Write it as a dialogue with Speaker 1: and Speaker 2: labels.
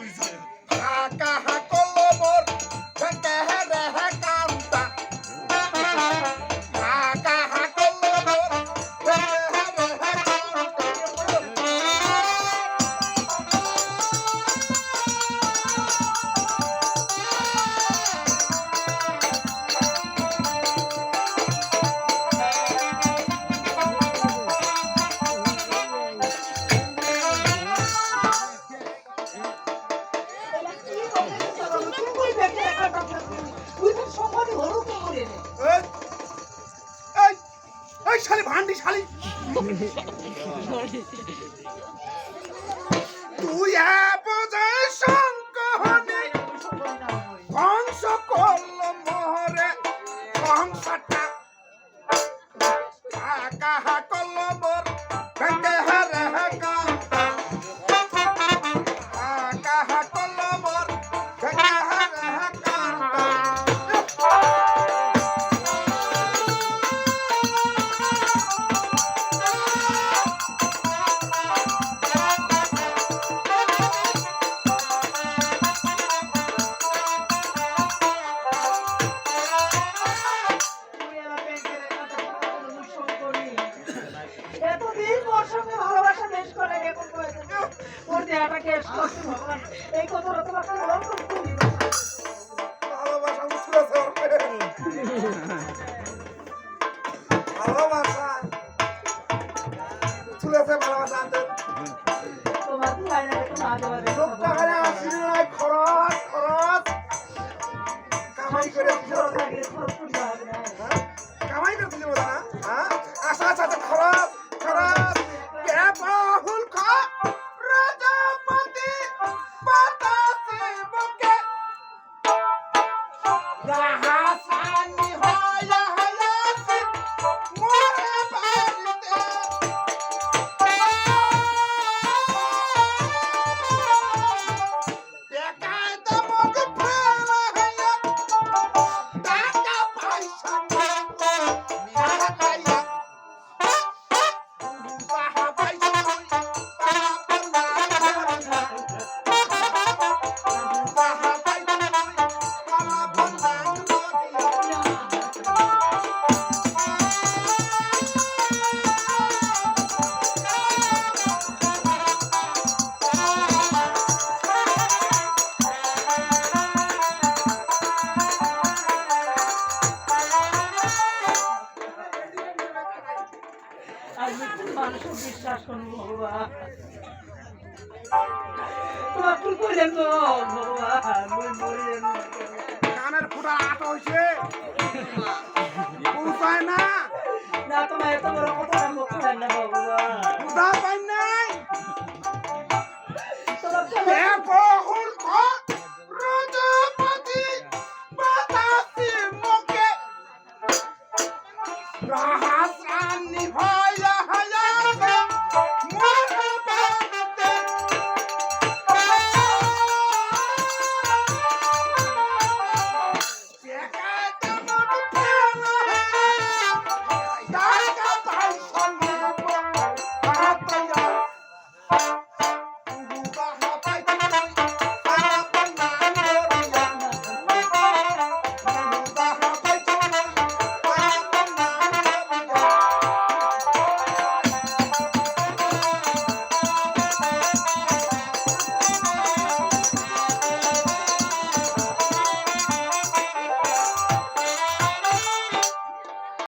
Speaker 1: many times? শালি শালি। তুই বোঝাই শঙ্কহনে কংস করল মোহরে। কংসটা কাহা
Speaker 2: ভগবান এই কথাটা তোমাকে
Speaker 1: ভালোবাসা উঠেছে ভালোবাসা। আনতে।
Speaker 2: তোমার
Speaker 1: লোকটা খালি আসিল খরচ খরচ। কামাই করে
Speaker 2: Raha. ভগবান। তোমার ভগবান যাব।
Speaker 1: কানের ফুটা আট হইছে। পৌঁছায় না।
Speaker 2: না তোমার এত বড় কথা মুখ করেন না ভগবান।
Speaker 1: বুঝা পাই নাই।
Speaker 2: তোমার
Speaker 1: কে
Speaker 2: কেন
Speaker 1: বহুল খ রাজাপতি বাতাসে মুখে। রাহাসানি ভয়া